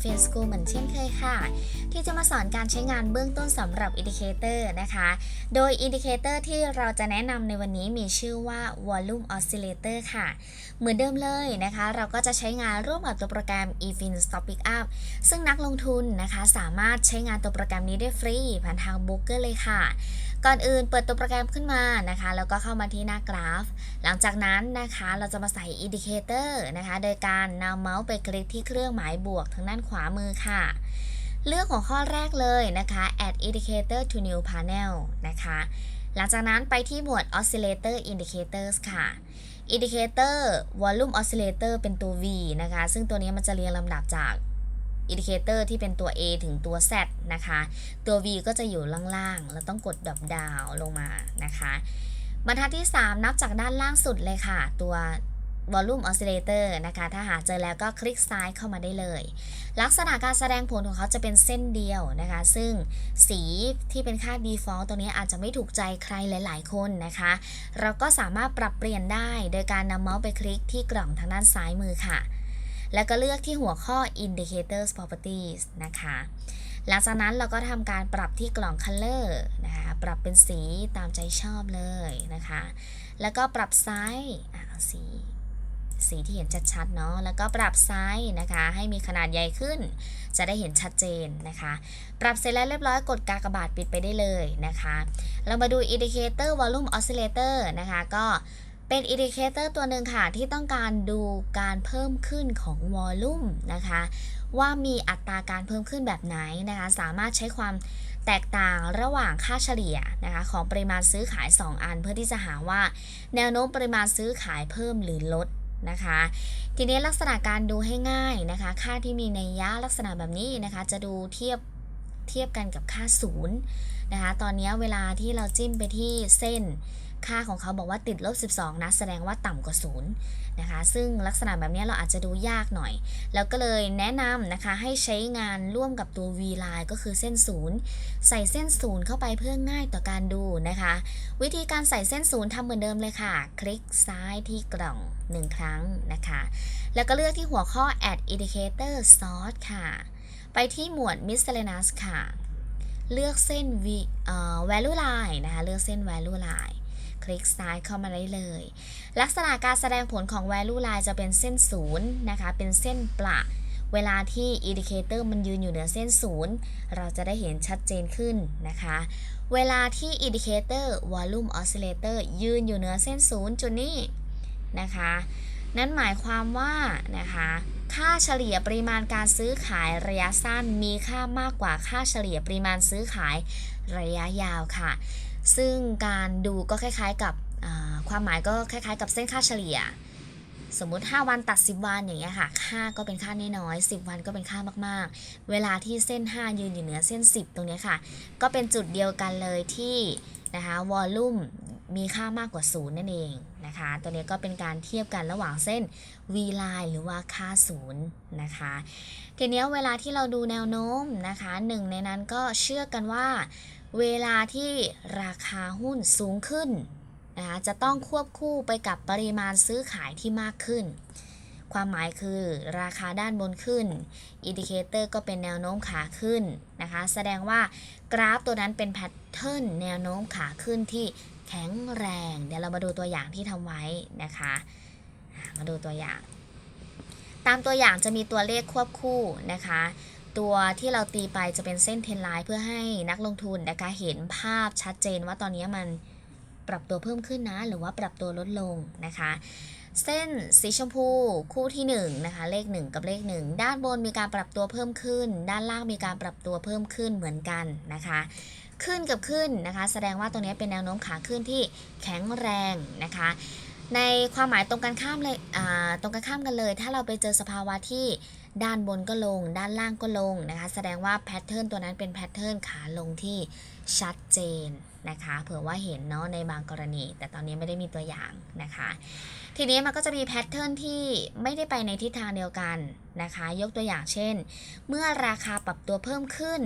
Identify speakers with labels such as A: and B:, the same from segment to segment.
A: f i n School เหมือนเช่นเคยค่ะ ที่จะมาสอนการใช้งานเบื้องต้นสำหรับ Indicator นะคะ โดย Indicator ที่เราจะแนะนำในวันนี้มีชื่อว่า Volume Oscillator ค่ะ เหมือนเดิมเลยนะคะ เราก็จะใช้งานร่วมกับตัวโปรแกรม eFin Stop Pickup ซึ่งนักลงทุนนะคะสามารถใช้งานตัวโปรแกรมนี้ได้ฟรีผ่านทาง b o o k e r เลยค่ะ ก่อนอื่นเปิดตัวโปรแกรมขึ้นมานะคะ แล้วก็เข้ามาที่หน้ากราฟ หลังจากนั้นนะคะเราจะมาใส่ Indicator นะคะ โดยการนำเมาส์ไปคลิกที่เครื่องหมายบวกทางด้านขวามือค่ะ เลือกหัวข้อแรกเลยนะคะ add indicator to new panel นะคะ หลังจากนั้นไปที่หมวด oscillator indicators ค่ะ indicator volume oscillator เป็นตัว V นะคะ ซึ่งตัวนี้มันจะเรียงลำดับจาก indicator ที่เป็นตัว A ถึงตัว Z นะคะ ตัว V ก็จะอยู่ล่างๆแล้วต้องกดดับดาวลงมานะคะ บรรทัดที่ 3 นับจากด้านล่างสุดเลยค่ะ ตัว volume oscillator นะคะ ถ้าหาเจอแล้วก็คลิกซ้ายเข้ามาได้เลย ลักษณะการแสดงผลของเขาจะเป็นเส้นเดียวนะคะ ซึ่งสีที่เป็นค่า default ตัวนี้อาจจะไม่ถูกใจใครหลาย ๆ คนนะคะ เราก็สามารถปรับเปลี่ยนได้โดยการนำเมาส์ไปคลิกที่กล่องทางด้านซ้ายมือค่ะ แล้วก็เลือกที่หัวข้อ indicators properties นะคะ หลังจากนั้นเราก็ทำการปรับที่กล่อง color นะคะ ปรับเป็นสีตามใจชอบเลยนะคะ แล้วก็ปรับไซส์สีสีที่เห็นชัดๆเนาะ แล้วก็ปรับไซส์นะคะ ให้มีขนาดใหญ่ขึ้น จะได้เห็นชัดเจนนะคะ ปรับเสร็จแล้วเรียบร้อยกดกากบาทปิดไปได้เลยนะคะ เรามาดู indicator volume oscillator นะคะ ก็ เป็นอินดิเคเตอร์ตัวหนึ่งค่ะ ที่ต้องการดูการเพิ่มขึ้นของวอลลุ่มนะคะ ว่ามีอัตราการเพิ่มขึ้นแบบไหนนะคะ สามารถใช้ความแตกต่างระหว่างค่าเฉลี่ยนะคะของปริมาณซื้อขาย 2 อัน เพื่อที่จะหาว่า แนวโน้มปริมาณซื้อขายเพิ่มหรือลดนะคะ ทีนี้ลักษณะการดูให้ง่ายนะคะ ค่าที่มีในยะลักษณะแบบนี้นะคะ จะดูเทียบเทียบกันกับค่าศูนย์นะคะ ตอนนี้เวลาที่เราจิ้มไปที่เส้น ค่าของเขาบอกว่าติดลบ 12 นะ แสดงว่าต่ำกว่าศูนย์นะคะ ซึ่งลักษณะแบบนี้เราอาจจะดูยากหน่อย แล้วก็เลยแนะนำนะคะให้ใช้งานร่วมกับตัว V line ก็คือเส้นศูนย์ใส่เส้นศูนย์เข้าไปเพื่อง่ายต่อการดูนะคะ วิธีการใส่เส้นศูนย์ทำเหมือนเดิมเลยค่ะ คลิกซ้ายที่กล่อง 1 ครั้งนะคะ แล้วก็เลือกที่หัวข้อ add indicator source ค่ะ ไปที่หมวด miscellaneous ค่ะ เลือกเส้น v value line นะคะ เลือกเส้น value line คลิกซ้ายเข้ามาได้เลย ลักษณะการแสดงผลของ value line จะเป็นเส้นศูนย์นะคะ เป็นเส้นประเวลาที่ indicator มันยืนอยู่เหนือเส้นศูนย์เราจะได้เห็นชัดเจนขึ้นนะคะ เวลาที่ indicator volume oscillator ยืนอยู่เหนือเส้นศูนย์จุดนี้นะคะ นั่นหมายความว่านะคะค่าเฉลี่ยปริมาณการซื้อขายระยะสั้นมีค่ามากกว่าค่าเฉลี่ยปริมาณซื้อขายระยะยาวค่ะ ซึ่งการดูก็คล้ายๆกับความหมายก็คล้ายๆ กับเส้นค่าเฉลี่ย สมมุติ 5 วันตัด 10 วันอย่างเงี้ยค่ะค่าก็เป็นค่าน้อยๆ10 วันก็เป็นค่ามากๆ เวลาที่เส้น 5 ยืนอยู่เหนือเส้น 10 ตรงเนี้ยค่ะ ก็เป็นจุดเดียวกันเลยที่นะคะวอลลุ่มมีค่ามากกว่า0นั่นเองนะคะ ตัวนี้ก็เป็นการเทียบกันระหว่างเส้น V line หรือว่าค่า0นะคะ ทีนี้เวลาที่เราดูแนวโน้มนะคะหนึ่งในนั้นก็เชื่อกันว่า เวลาที่ราคาหุ้นสูงขึ้นนะคะจะต้องควบคู่ไปกับปริมาณซื้อขายที่มากขึ้น ความหมายคือราคาด้านบนขึ้นอินดิเคเตอร์ก็เป็นแนวโน้มขาขึ้นนะคะ แสดงว่ากราฟตัวนั้นเป็นแพทเทิร์นแนวโน้มขาขึ้นที่แข็งแรง เดี๋ยวเรามาดูตัวอย่างที่ทำไว้นะคะ มาดูตัวอย่าง ตามตัวอย่างจะมีตัวเลขควบคู่นะคะ ตัวที่เราตีไปจะเป็นเส้นเทนไลน์เพื่อให้นักลงทุนนะคะเห็นภาพชัดเจนว่าตอนนี้มันปรับตัวเพิ่มขึ้นนะ หรือว่าปรับตัวลดลงนะคะ เส้นสีชมพูคู่ที่1นะคะเลข 1 กับเลข 1 ด้านบนมีการปรับตัวเพิ่มขึ้น ด้านล่างมีการปรับตัวเพิ่มขึ้นเหมือนกันนะคะขึ้นกับขึ้นนะคะ แสดงว่าตรงนี้เป็นแนวโน้มขาขึ้นที่แข็งแรงนะคะ ในความหมายตรงกันข้ามเลยตรงกันข้ามกันเลย ถ้าเราไปเจอสภาวะที่ด้านบนก็ลง ด้านล่างก็ลงนะคะ แสดงว่าแพทเทิร์นตัวนั้นเป็นแพทเทิร์นขาลงที่ชัดเจนนะคะ เผื่อว่าเห็นเนาะในบางกรณี แต่ตอนนี้ไม่ได้มีตัวอย่างนะคะ ทีนี้มันก็จะมีแพทเทิร์นที่ไม่ได้ไปในทิศทางเดียวกันนะคะ ยกตัวอย่างเช่น เมื่อราคาปรับตัวเพิ่มขึ้น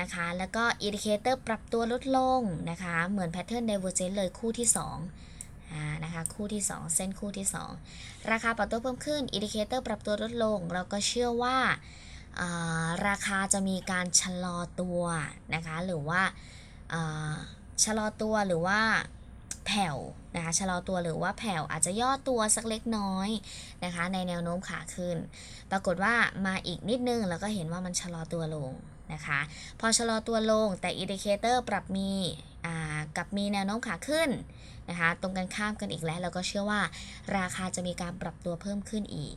A: นะคะ แล้วก็อินดิเคเตอร์ปรับตัวลดลงนะคะ เหมือนแพทเทิร์น Divergence เลยคู่ที่2อ่า นะคะคู่ที่ 2 เส้นคู่ที่ 2 ราคาปรับตัวเพิ่มขึ้นอินดิเคเตอร์ปรับตัวลดลง เราก็เชื่อว่าาราคาจะมีการชะลอตัวนะคะหรือว่าาชะลอตัวหรือว่าแผ่วนะคะชะลอตัวหรือว่าแผ่วอาจจะย่อตัวสักเล็กน้อยนะคะในแนวโน้มขาขึ้น ปรากฏว่ามาอีกนิดนึงแล้วก็เห็นว่ามันชะลอตัวลงนะคะพอชะลอตัวลงแต่อินดิเคเตอร์ปรับมี กับมีแนวโน้มขาขึ้นนะคะตรงกันข้ามกันอีกแล้วเราก็เชื่อว่า ราคาจะมีการปรับตัวเพิ่มขึ้นอีก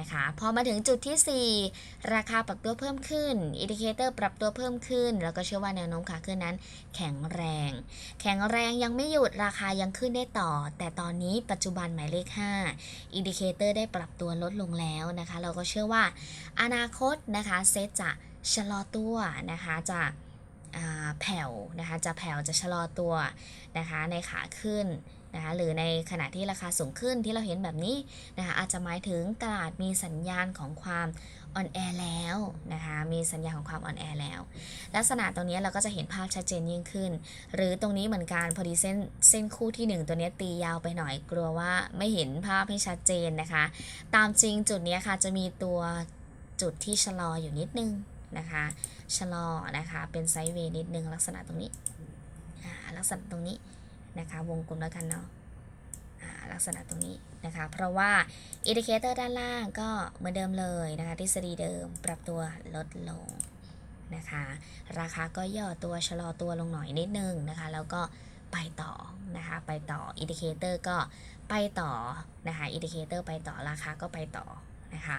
A: นะคะพอมาถึงจุดที่ 4 ราคาปรับตัวเพิ่มขึ้นอินดิเคเตอร์ปรับตัวเพิ่มขึ้น แล้วก็เชื่อว่าแนวโน้มขาขึ้นนั้น แข็งแรง แข็งแรงยังไม่หยุดราคายังขึ้นได้ต่อ แต่ตอนนี้ปัจจุบันหมายเลข 5อินดิเคเตอร์ได้ปรับตัวลดลงแล้วนะคะ เราก็เชื่อว่า อนาคตนะคะเซตจะชะลอตัวนะคะจะ แผ่วนะคะจะแผ่วจะชะลอตัวนะคะในขาขึ้นนะคะหรือในขณะที่ราคาสูงขึ้นที่เราเห็นแบบนี้นะคะอาจจะหมายถึงตลาดมีสัญญาณของความอ่อนแอแล้วนะคะมีสัญญาณของความอ่อนแอแล้ว ลักษณะตรงนี้เราก็จะเห็นภาพชัดเจนยิ่งขึ้น หรือตรงนี้เหมือนกันพอดีเส้นเส้นคู่ที่ 1 ตัวนี้ตียาวไปหน่อยกลัวว่าไม่เห็นภาพให้ชัดเจนนะคะ ตามจริงจุดนี้ค่ะจะมีตัวจุดที่ชะลออยู่นิดนึง นะคะชะลอนะคะเป็นไซด์เวย์นิดนึงลักษณะตรงนี้ลักษณะตรงนี้นะคะวงกลมแล้วกันเนาะลักษณะตรงนี้นะคะ เพราะว่าอินดิเคเตอร์ด้านล่างก็เหมือนเดิมเลยนะคะทฤษฎีเดิมปรับตัวลดลงนะคะ ราคาก็ย่อตัวชะลอตัวลงหน่อยนิดนึงนะคะ แล้วก็ไปต่อนะคะไปต่ออินดิเคเตอร์ก็ไปต่อนะคะอินดิเคเตอร์ไปต่อราคาก็ไปต่อ นะคะ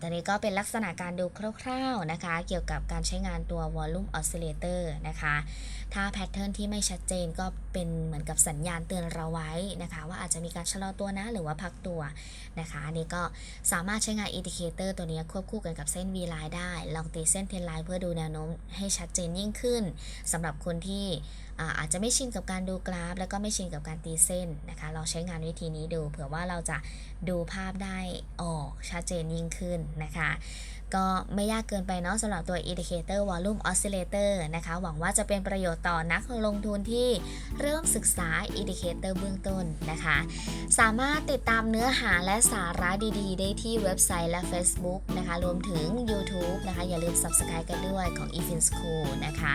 A: ตอนนี้ก็เป็นลักษณะการดูคร่าวๆนะคะ เกี่ยวกับการใช้งานตัว Volume Oscillator นะคะ ถ้าแพทเทิร์นที่ไม่ชัดเจนก็เป็นเหมือนกับสัญญาณเตือนเราไว้นะคะ ว่าอาจจะมีการชะลอตัวนะหรือว่าพักตัวนะคะอันนี้ก็สามารถใช้งานอินดิเคเตอร์ตัวนี้ควบคู่กันกับเส้น V line ได้ ลองตีเส้นเทนไลน์เพื่อดูแนวโน้มให้ชัดเจนยิ่งขึ้นสำหรับคนที่ อาอาจจะไม่ชินกับการดูกราฟ แล้วก็ไม่ชินกับการตีเส้นนะคะลองใช้งานวิธีนี้ดู เผื่อว่าเราจะดูภาพได้ออกชัดเจนยิ่งขึ้นนะคะ ก็ไม่ยากเกินไปเนาะสำหรับตัว Indicator Volume Oscillator นะคะ หวังว่าจะเป็นประโยชน์ต่อนักลงทุนที่เริ่มศึกษา Indicator เบื้องต้นนะคะ สามารถติดตามเนื้อหาและสาระดีๆ ได้ที่เว็บไซต์และ Facebook นะคะ รวมถึง YouTube นะคะ อย่าลืม Subscribe กันด้วยของ eFin School นะคะ